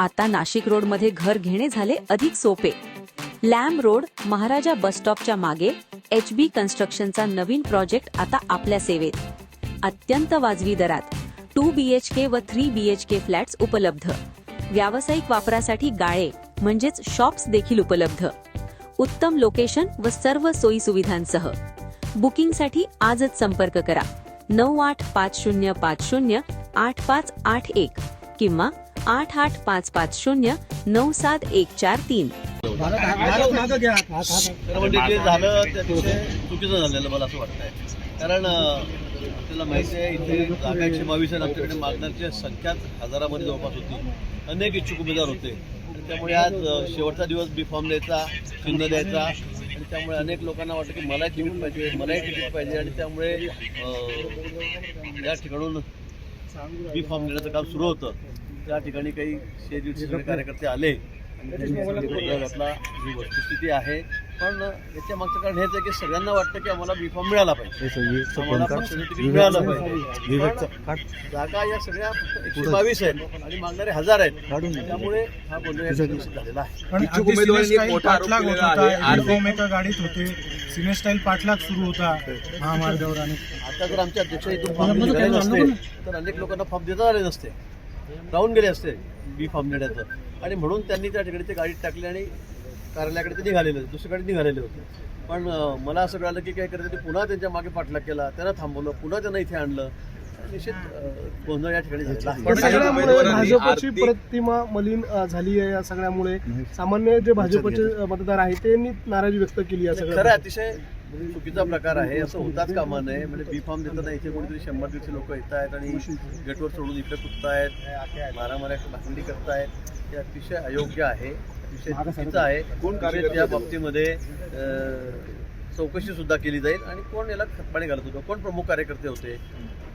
आता नाशिक रोडमध्ये घर घेणे झाले अधिक सोपे. लॅम रोड महाराजा बस स्टॉपच्या मागे एच बी कन्स्ट्रक्शनचा नवीन प्रोजेक्ट आता आपल्या सेवेत. अत्यंत वाजवी दरात टू बी एच के व three B H K flats उपलब्ध. व्यावसायिक वापरासाठी गाळे म्हणजेच शॉप्स देखील उपलब्ध. उत्तम लोकेशन व सर्व सोयी सुविधांसह. बुकिंगसाठी आजच संपर्क करा. नऊ आठ पाच शून्य पाच शून्य आठ पाच आठ एक किंवा आठ आठ पाच पाच शून्य नऊ सात एक चार तीन म्हणजे जे झालं त्या चुकीचं झालेलं मला असं वाटतंय कारण आपल्याला माहिती आहे इथे जागा एकशे बावीस आहे आमच्याकडे मागणारच्या संख्याच हजारामध्ये जवळपास होती अनेक इच्छुक उमेदवार होते त्यामुळे आज शेवटचा दिवस बी फॉर्म द्यायचा चिन्ह द्यायचा आणि त्यामुळे अनेक लोकांना वाटतं की मलाही तिकीट पाहिजे मलाही तिकीट पाहिजे आणि त्यामुळे या ठिकाणून बी फॉर्म देण्याचं काम सुरू होतं त्या ठिकाणी काही शे दीडशे कार्यकर्ते आले आणि त्यांनी घातला ही वस्तुस्थिती आहे. पण याच्या मागचं कारण हेच आहे की सगळ्यांना वाटतं की आम्हाला बी फॉर्म मिळाला पाहिजे. आम्हाला मिळालं पाहिजे. जागा या सगळ्या एकशे बावीस आहेत आणि मागणारे हजार आहेत. त्यामुळे हा गोंधळ झालेला आहे. गाडीत होते. सिनेस्टाईल पाठलाग सुरू होता महामार्गावर आणि आता जर आमचे अध्यक्ष इथून फॉर्म निघाले नसते तर अनेक लोकांना फॉर्म देता आले नसते. राहून गेले असते बी फॉर्म देण्याचं आणि म्हणून त्यांनी त्या ठिकाणी ते गाडीत टाकले आणि कार्यालयाकडे ते निघालेले होते. दुसरीकडे निघालेले होते. पण मला असं कळालं की काय करते ते पुन्हा त्यांच्या मागे पाठलाग केला. त्यांना थांबवलं. पुन्हा त्यांना इथे आणलं. निश्चित गोंधळ या ठिकाणी भाजपची प्रतिमा मलिन झाली आहे या सगळ्यामुळे. सामान्य जे भाजपचे मतदार आहेत त्यांनी नाराजी व्यक्त केली या खरं सगळ्या अतिशय चुकीचा प्रकार आहे असं होताच कामा नये म्हणजे बी फॉर्म देताना इथे कोणीतरी शंभर दीडशे लोक येत आहेत आणि गेटवर सोडून इकडे कुठतायत मारामाऱ्या भाकरी करतायत हे अतिशय अयोग्य आहे अतिशय चुकीचं आहे कोण निश्चित कार्यकर्ते या होते? बाबतीमध्ये चौकशी सुद्धा केली जाईल आणि कोण याला खतपाणी घालत होतं कोण प्रमुख कार्यकर्ते होते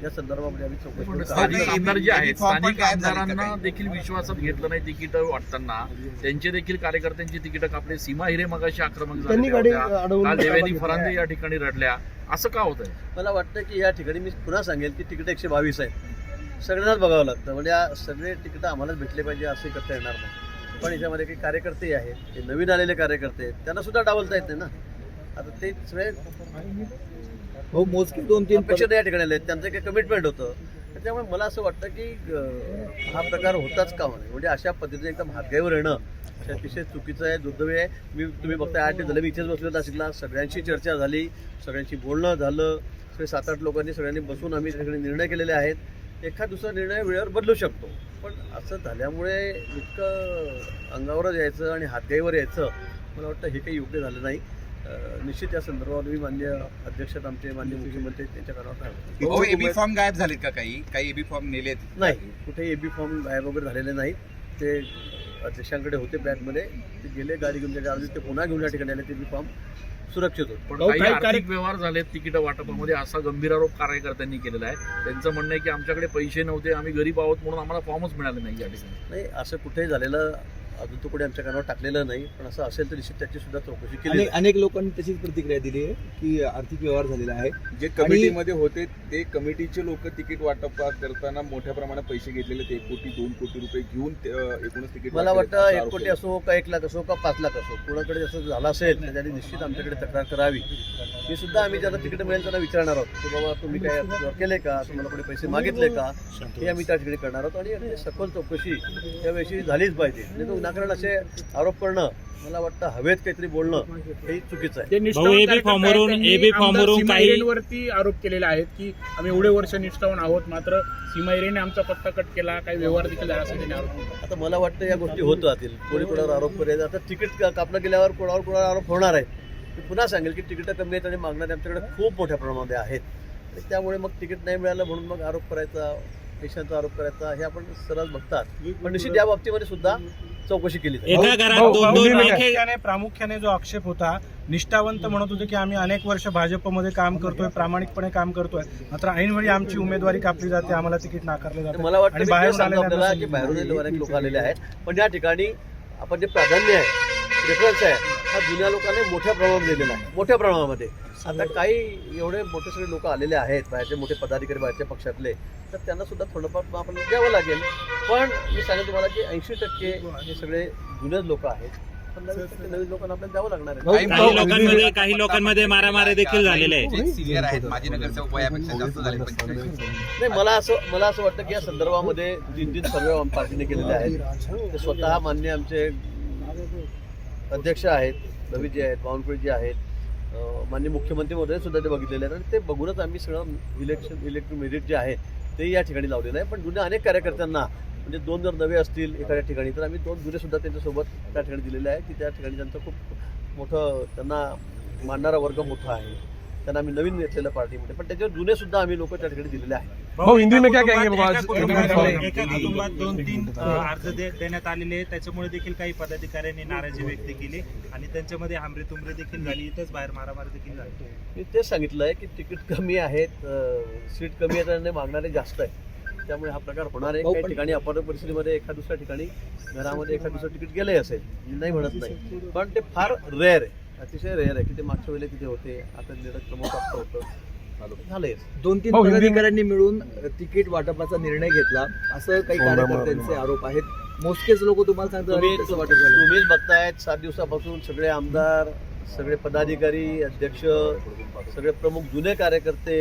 या संदर्भामध्ये आम्ही चौकशी आमदार जे आहेत स्थानिक आमदारांना? देखील विश्वासात घेतलं नाही तिकीट वाटताना. त्यांचे देखील कार्यकर्त्यांची तिकीट कापले. सीमा हिरे मगाशी आक्रमक ताब्यात फरांदे या ठिकाणी रडल्या. असं का होत मला वाटतं की या ठिकाणी मी पुन्हा सांगेल की तिकीट एकशे बावीस आहेत. सगळ्यांनाच बघावं लागतं. म्हणजे सगळे तिकीट आम्हालाच भेटले पाहिजे असंही करता येणार नाही. पण याच्यामध्ये काही कार्यकर्ते आहेत. ते नवीन आलेले कार्यकर्ते आहेत. त्यांना सुद्धा डावलता येत नाही ना? आता ते सगळे हो मोजके दोन तीन अपेक्षा या ठिकाणी आले. आहेत त्यांचं काही कमिटमेंट होतं. त्याच्यामुळे मला असं वाटतं की हा प्रकार होताच कामा नये म्हणजे अशा पद्धतीने एकदम हातगाईवर येणं अतिशय चुकीचं आहे दुर्दैवी आहे. मी तुम्ही बघताय आठ दिवस झाले मी इथेच बसलो नाशिकला. सगळ्यांशी चर्चा झाली सगळ्यांशी बोलणं झालं. सगळे सात आठ लोकांनी सगळ्यांनी बसून आम्ही सगळे निर्णय केलेले आहेत. एखाद दुसरा निर्णय वेळेवर बदलू शकतो. पण असं झाल्यामुळे इतकं अंगावरच यायचं आणि हातगाईवर यायचं मला वाटतं हे काही योग्य झालं नाही. निश्चित या संदर्भात मी मान्य अध्यक्ष आमचे मान्य मुख्यमंत्री त्यांच्या कानावर आहे एबी फॉर्म गायब झालेत का काही? काही एबी फॉर्म नेलेत? नाही कुठेही एबी फॉर्म गायब वगैरे झालेले नाहीत. ते अध्यक्षांकडे होते बॅगमध्ये. ते गेले गाडी घेऊन त्याच्या आधी ते पुन्हा घेऊन या ठिकाणी आले. ते बी फॉर्म सुरक्षित होते. पण आर्थिक व्यवहार झालेत तिकीट वाटपामध्ये. असा गंभीर आरोप कार्यकर्त्यांनी केलेला आहे. त्यांचं म्हणणं आहे की आमच्याकडे पैसे नव्हते. आम्ही गरीब आहोत म्हणून आम्हाला फॉर्मच मिळाले नाही या ठिकाणी. नाही असं कुठेही झालेलं अजून तो कुठे आमच्या कानावर टाकलेलं नाही पण असं असेल तर निश्चित त्याची सुद्धा चौकशी केली अनेक लोकांनी तशीच प्रतिक्रिया दिली आहे की आर्थिक व्यवहार झालेला आहे. जे कमिटीमध्ये होते ते कमिटीचे लोक तिकीट वाटप करताना मोठ्या प्रमाणात पैसे घेतलेले ते एक कोटी दोन कोटी रुपये घेऊन एकूणच तिकीट मला वाटतं एक कोटी. असो का एक लाख असो का पाच लाख असो कोणाकडे असं झालं असेल तर त्यांनी निश्चित आमच्याकडे तक्रार करावी. मी सुद्धा आम्ही ज्यांना तिकीट मिळेल त्यांना विचारणार आहोत. की बाबा तुम्ही काय केले का? तुम्हाला कोणी पैसे मागितले का? हे आम्ही त्या ठिकाणी करणार आहोत. आणि सखोल चौकशी याविषयी झालीच पाहिजे. म्हणजे विनाकारण असे आरोप करणं मला वाटतं हवेत काहीतरी बोलणं हे चुकीचं आहे. भाऊ एबी फॉर्मवरून एबी फॉर्मवरून काही वरती आरोप केलेले आहेत की आम्ही एवढे वर्ष निष्ठावून आहोत मात्र सीमाहिरेने आमचा पत्ता कट केला काही व्यवहार देखील झाला असं आरोप. आता मला वाटतं या गोष्टी होत राहतील. कोणी कोणावर आरोप करेल आता तिकीट कापलं गेल्यावर कोणावर कोणावर आरोप होणार आहे? मी पुन्हा सांगेल की तिकीटं कमी आहेत आणि मागणारे आमच्याकडे खूप मोठ्या प्रमाणामध्ये आहेत. आणि त्यामुळे मग तिकीट नाही मिळालं म्हणून मग आरोप करायचा पैशांचा आरोप करायचा हे आपण सरळ बघतात. पण निश्चित या बाबतीमध्ये सुद्धा चौकशी केली जाईल. एका घरात दोन दोन प्रामुख्याने प्रामुख्याने जो आक्षेप होता निष्ठावंत म्हणत होते की आम्ही अनेक वर्ष भाजपमध्ये काम करतोय प्रामाणिकपणे काम करतोय. मात्र ऐनवेळी आमची उमेदवारी कापली जाते आम्हाला तिकीट नाकारलं जातं. मला वाटतं बाहेर की बाहेरून अनेक लोक आलेले आहेत. पण या ठिकाणी आपण जे प्राधान्य आहे रेफरन्स आहे हा जुन्या लोकांनी मोठ्या प्रमाणात दिलेला आहे. मोठ्या प्रमाणामध्ये. आता काही एवढे मोठे सगळे लोक आलेले आहेत बाहेरचे मोठे पदाधिकारी बाहेरच्या पक्षातले तर त्यांना सुद्धा थोडंफार आपण द्यावं लागेल. पण मी सांगेन तुम्हाला की ऐंशी टक्के हे सगळे जुनेच लोक आहेत. नवीन टक्के नवीन लोकांना आपल्याला द्यावं लागणार आहे. काही लोकांमध्ये काही लोकांमध्ये मारामारी देखील झालेले आहेत. माजी नगरसेवक वयापेक्षा जास्त झाले पंचेचाळीस नाही मला असं मला असं वाटतं की या संदर्भामध्ये तीन तीन सर्वे पार्टीने केलेले आहेत. ते स्वतः मान्य आमचे अध्यक्ष आहेत रवीजी आहेत बावनकुळेजी आहेत. माननीय मुख्यमंत्री महोदय सुद्धा ते बघितलेले आहेत आणि ते बघूनच आम्ही सगळं इलेक्शन इलेक्ट्रिक मेरिट जे आहे ते या ठिकाणी लावलेलं आहे. पण जुन्या अनेक कार्यकर्त्यांना म्हणजे दोन जर नवे असतील एखाद्या ठिकाणी तर आम्ही दोन जुने सुद्धा त्यांच्यासोबत त्या ठिकाणी दिलेले आहे की त्या ठिकाणी त्यांचं खूप मोठं त्यांना मानणारा वर्ग मोठा आहे. त्यांना आम्ही नवीन घेतलेल्या पार्टीमध्ये. पण त्याच्यावर जुने सुद्धा आम्ही लोक त्या ठिकाणी दिलेले आहेत. भाऊ हिंदी में क्या कहेंगे एका कुटुंबात एका कुटुंबात दोन तीन अ, अर्ज दे- देण्यात आलेले आहेत. त्याच्यामुळे देखील काही पदाधिकाऱ्यांनी नाराजी व्यक्त केली आणि त्यांच्यामध्ये हामरे तुमरे देखील झाली. इथंच बाहेर मारामारी देखील झाली. मी तेच सांगितलं आहे की तिकीट कमी आहेत अं, सीट कमी आहेत आणि मागणारे जास्त आहे त्यामुळे हा प्रकार होणार आहे. काही ठिकाणी अपार परिस्थितीमध्ये एका दुसऱ्या ठिकाणी घरामध्ये एका दुसरं तिकीट गेलंही असेल. मी नाही म्हणत नाही. पण ते फार रेअर आहे. अतिशय रेअर आहे की ते मागच्या वेळेला किती होते. आता निरज क्रमांक होतं. झालंय. दोन तीन पदाधिकाऱ्यांनी मिळून तिकीट वाटपाचा निर्णय घेतला. असं काही कार्यकर्त्यांचे आरोप आहेत. मोजकेच लोक तुम्हाला सांगतात तुम्ही "अरे, तसं वाटत तुम्हीच बघतायत सात दिवसापासून सगळे आमदार सगळे पदाधिकारी अध्यक्ष सगळे प्रमुख जुने कार्यकर्ते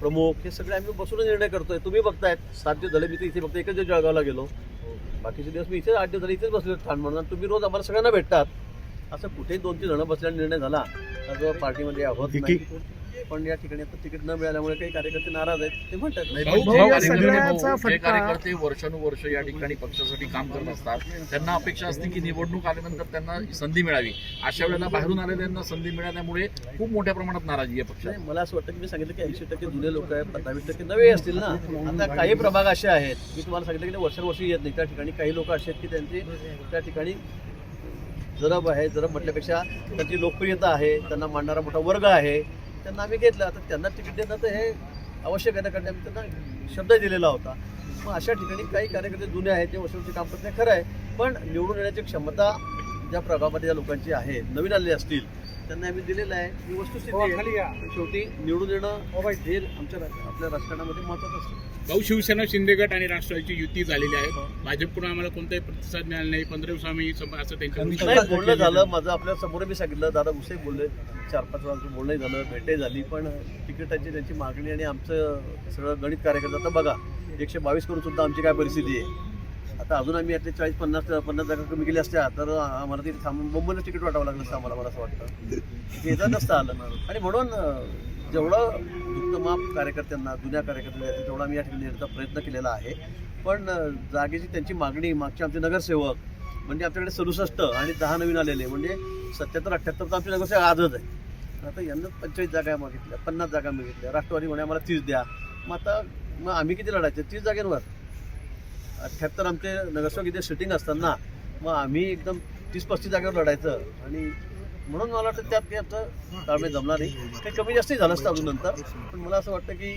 प्रमुख हे सगळे आम्ही बसून निर्णय करतोय. तुम्ही बघतायत सात दिवस झाले मी तर इथे फक्त एकच दिवस जळगावला गेलो. बाकीचे दिवस मी इथेच आठ दिवस झाले इथेच बसलो ठाण म्हणून. तुम्ही रोज आम्हाला सगळ्यांना भेटतात. असं कुठेही दोन तीन जण बसल्याने निर्णय झाला जो पार्टीमध्ये होत नाही पण या ठिकाणी आता तिकीट न मिळाल्यामुळे काही कार्यकर्ते नाराज आहेत ते म्हणतात जे कार्यकर्ते- वर्षानुवर्ष या ठिकाणी पक्षासाठी काम करत असतात त्यांना अपेक्षा असते की निवडणूक आल्यानंतर त्यांना संधी मिळावी. अशा वेळेला बाहेरून आलेल्यांना संधी मिळाल्यामुळे खूप मोठ्या प्रमाणात नाराजी आहे पक्षात. नाही मला असं वाटतं की मी सांगितलं की ऐंशी टक्के जुने लोक आहेत पंधरावीस टक्के नवे असतील ना. आता काही प्रभाग असे आहेत मी तुम्हाला सांगितलं की ते वर्षानुवर्षी येत नाही. त्या ठिकाणी काही लोक असे आहेत की त्यांची त्या ठिकाणी जरब आहे जरब म्हटल्यापेक्षा त्यांची लोकप्रियता आहे त्यांना मांडणारा मोठा वर्ग आहे त्यांना आम्ही घेतलं. आता त्यांना तिकीट देणं तर हे आवश्यक आहे ना कारण आम्ही त्यांना शब्द दिलेला होता. मग अशा ठिकाणी काही कार्यकर्ते जुने आहेत ते वर्षांचे काम करते खरं आहे. पण निवडून येण्याची क्षमता ज्या प्रभागामध्ये ज्या लोकांची आहे नवीन आलेली असतील त्यांना आम्ही दिलेलं आहे. ही वस्तुस्थिती आहे. पण शेवटी निवडून येणं हे आमच्या रा- आपल्या राजकारणामध्ये महत्वाचं असतं. भाऊ शिवसेना शिंदे गट आणि राष्ट्रवादीची युती झालेली आहे. भाजपकडून आम्हाला कोणताही प्रतिसाद मिळाला नाही. पंधरा दिवस आम्ही सम- असं त्यांच्या नाही बोलणं झालं. माझं आपल्यासमोर मी सांगितलं. दादा घुसे बोलले. चार पाच वेळा बोलणंही झालं. भेटही झाली. पण तिकिटाची त्यांची मागणी आणि आमचं सगळं गणित कार्यकर्ता. आता बघा एकशे बावीस करून सुद्धा आमची काय परिस्थिती आहे? आता अजून आम्ही यातले चाळीस पन्नास पन्नास जागा कमी केल्या असत्या तर आम्हाला तिथे थांबून मुंबईला तिकीट वाटावं लागलं असतं आम्हाला मला असं वाटतं. येतं नसतं आलं. आणि म्हणून जेवढं दुःखमाप कार्यकर्त्यांना जुन्या कार्यकर्त्यांना तेवढा आम्ही या ठिकाणी येण्याचा प्रयत्न केलेला आहे. पण जागेची त्यांची मागणी मागचे आमचे नगरसेवक म्हणजे आमच्याकडे सदुसष्ट आणि दहा नवीन आलेले म्हणजे सत्याहत्तर अठ्ठ्याहत्तर तर आमचे नगरसेवक आजच आहे आता यांना पंचवीस जागा मागितल्या पन्नास जागा मागितल्या. राष्ट्रवादी म्हणे आम्हाला तीस द्या. मग आता मग आम्ही किती लढायचे? तीस जागेंवर. अठ्ठ्याहत्तर आमचे नगरसेवक इथे सिटिंग असताना मग आम्ही एकदम तीस पस्तीस जागेवर लढायचं. आणि म्हणून मला वाटतं त्यात काही आमचं ताळमेळ जमणार नाही. काही कमी जास्तही झालं असतं अजून नंतर. पण मला असं वाटतं की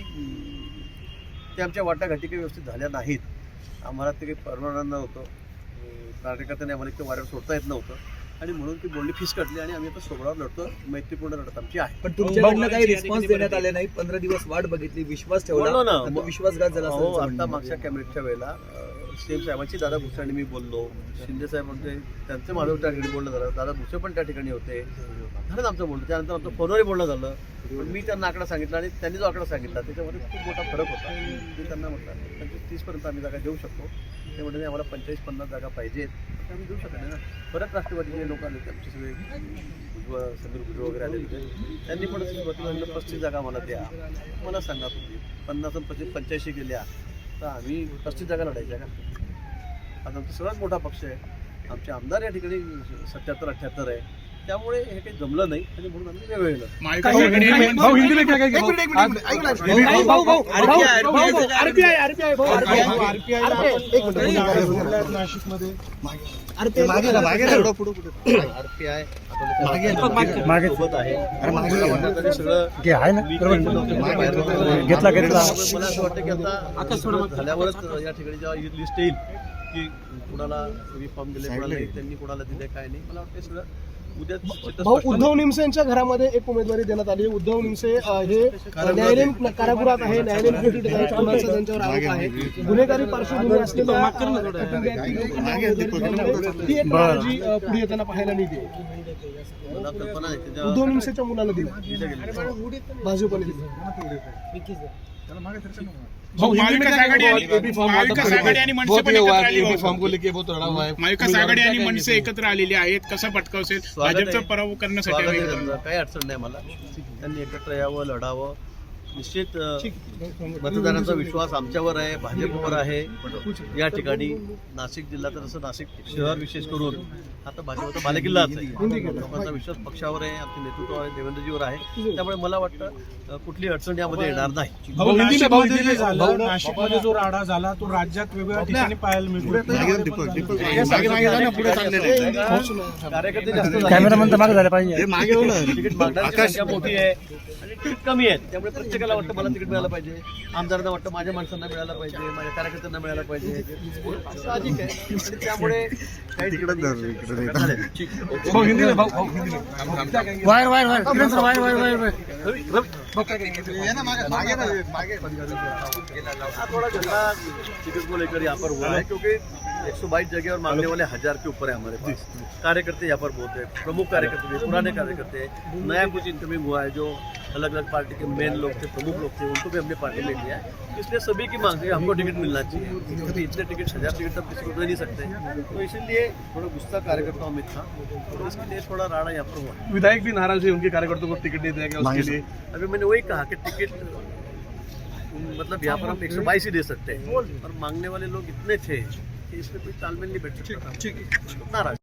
ते आमच्या वाटाघाटी काही व्यवस्थित झाल्या नाहीत. आम्हाला ते काही परवडणार नव्हतं. कार्यकर्त्यांनी आम्हाला इतकं वाऱ्यावर सोडता येत नव्हतं. आणि म्हणून ती बोलणी फीस कटली आणि आम्ही आता सोबळावर लढतो मैत्रीपूर्ण लढत आमची आहे. पण तुमच्याकडनं काही रिस्पॉन्स देण्यात आले नाही? पंधरा दिवस वाट बघितली विश्वास ठेवला. ना. विश्वासघात झाला हो आता. मागच्या कॅबिनेटच्या वेळेला सीएम साहेबांची दादा भुसाणी मी बोललो. शिंदे साहेब म्हणजे त्यांचे माझं त्या ठिकाणी बोलणं झालं. दादा भुसे पण त्या ठिकाणी होते. झालं आमचं बोलणं. त्यानंतर आमचं फोनवरही बोलणं झालं. पण मी त्यांना आकडा सांगितला आणि त्यांनी जो आकडा सांगितला त्याच्यामध्ये खूप मोठा फरक होता. मी त्यांना म्हटलं पंचवीस तीसपर्यंत आम्ही जागा देऊ शकतो. ते म्हणजे आम्हाला पंचेचाळीस पन्नास जागा पाहिजेत. तर आम्ही देऊ शकत नाही ना. परत राष्ट्रवादीचे लोक आले आमचे सगळे भुजबळ समीर भुजबळ वगैरे आले होते. त्यांनी पण सुरुवातीला पस्तीस जागा मला द्या. मला सांगा तुम्ही पन्नास आणि पंच्याऐंशी गेल्या तर आम्ही पस्तीस जागा लढायच्या का? आज आमचा सगळ्यात मोठा पक्ष आहे. आमचे आमदार या ठिकाणी सत्याहत्तर अठ्ठ्याहत्तर आहे. त्यामुळे हे काही जमलं नाही आणि म्हणून आम्ही वेगवेगळं महाविकास आघाडी- भाऊ हिंदी में क्या कहेंगे भाऊ? भाऊ, भाऊ, भाऊ, आरपीआय आरपीआय भाऊ आरपीआय नाशिकमध्ये आरपीआय सोबत आहे. मला वाटतं तरी सगळं घेतला घेतला. मला असं वाटतं की आता झाल्यावरच या ठिकाणी जेव्हा लिस्ट येईल की कुणाला फॉर्म दिले कुणाला नाही, त्यांनी कुणाला दिले काय नाही. मला वाटतं हे सगळं भाऊ उद्धव निमसे यांच्या घरामध्ये एक उमेदवारी देण्यात आली आहे. उद्धव निमसे हे न्यायालयीन कारागृहात आहे न्यायालयीन कोठडीत आहे. खुनाचा त्यांच्यावर आरोप आहे. गुन्हेगारी पार्श्वभूमी असलेल्या ती एक अ, पुढे येताना पाहायला मिळते उद्धव निमसेच्या मुलाला दिली भाजपने दिली महाविकास आघाडी आणि महाविकास आघाडी आणि मनसे पण एकत्र आली. महाविकास आघाडी आणि मनसे एकत्र आलेली आहेत कसा पटकावसेल. भाजपचा पराभव करण्यासाठी. काही अडचण नाही मला त्यांनी एकत्र यावं लढावं निश्चित मतदारांचा विश्वास आमच्यावर आहे भाजपवर आहे. या ठिकाणी नाशिक जिल्हा तर असं नाशिक शहर विशेष करून आता भाजपचा बालेकिल्लाच आहे. लोकांचा विश्वास पक्षावर आहे आमचे नेतृत्व आहे देवेंद्रजीवर आहे. त्यामुळे मला वाटतं कुठली अडचण यामध्ये येणार नाही. नाशिकमध्ये जे झालं नाशिकमध्ये जो राडा झाला तो राज्यात वेगवेगळ्या ठिकाणी पाहायला मिळतो. कार्यकर्ते जास्त मागे झाले पाहिजे. तिकीट संख्या मोठी आहे. आणि तिकीट कमी आहेत. त्यामुळे प्रत्येकाला वाटतं मला तिकीट मिळालं पाहिजे. आमदारांना वाटतं माझ्या माणसांना मिळालं पाहिजे माझ्या कार्यकर्त्यांना मिळायला पाहिजे. साहजिक आहे. आणि त्यामुळे काही हाँ, थोड़ा झगड़ा टिकट को लेकर यहाँ पर हुआ है क्योंकि 122 जगह और मांगने वाले हज़ार के ऊपर है हमारे पास। कार्यकर्ते यहाँ पर बहुत है प्रमुख कार्यकर्ते भी पुराने कार्यकर्ते हैं। नया कुछ इनकमिंग हुआ है जो अलग अलग पार्टी के मेन लोग थे प्रमुख लोग थे उनको भी हमने पार्टी में लिया है। इसलिए सभी की मांग है हमको टिकट मिलना चाहिए। क्योंकि इतने टिकट हज़ार टिकट तब किसी को दे नहीं सकते। तो इसीलिए थोड़ा गुस्सा कार्यकर्ताओं में था तो इसके लिए थोड़ा राड़ा यहाँ पर हुआ। विधायक भी नाराज़ है उनके कार्यकर्ताओं को टिकट नहीं देगा उसके लिए। अभी मैंने वही कहा कि टिकट मतलब यहाँ पर हम एक सौ बाईस ही दे सकते हैं। और मांगने वाले लोग इतने थे इसमें कोई तालमेल नहीं बैठ सकता नाराज.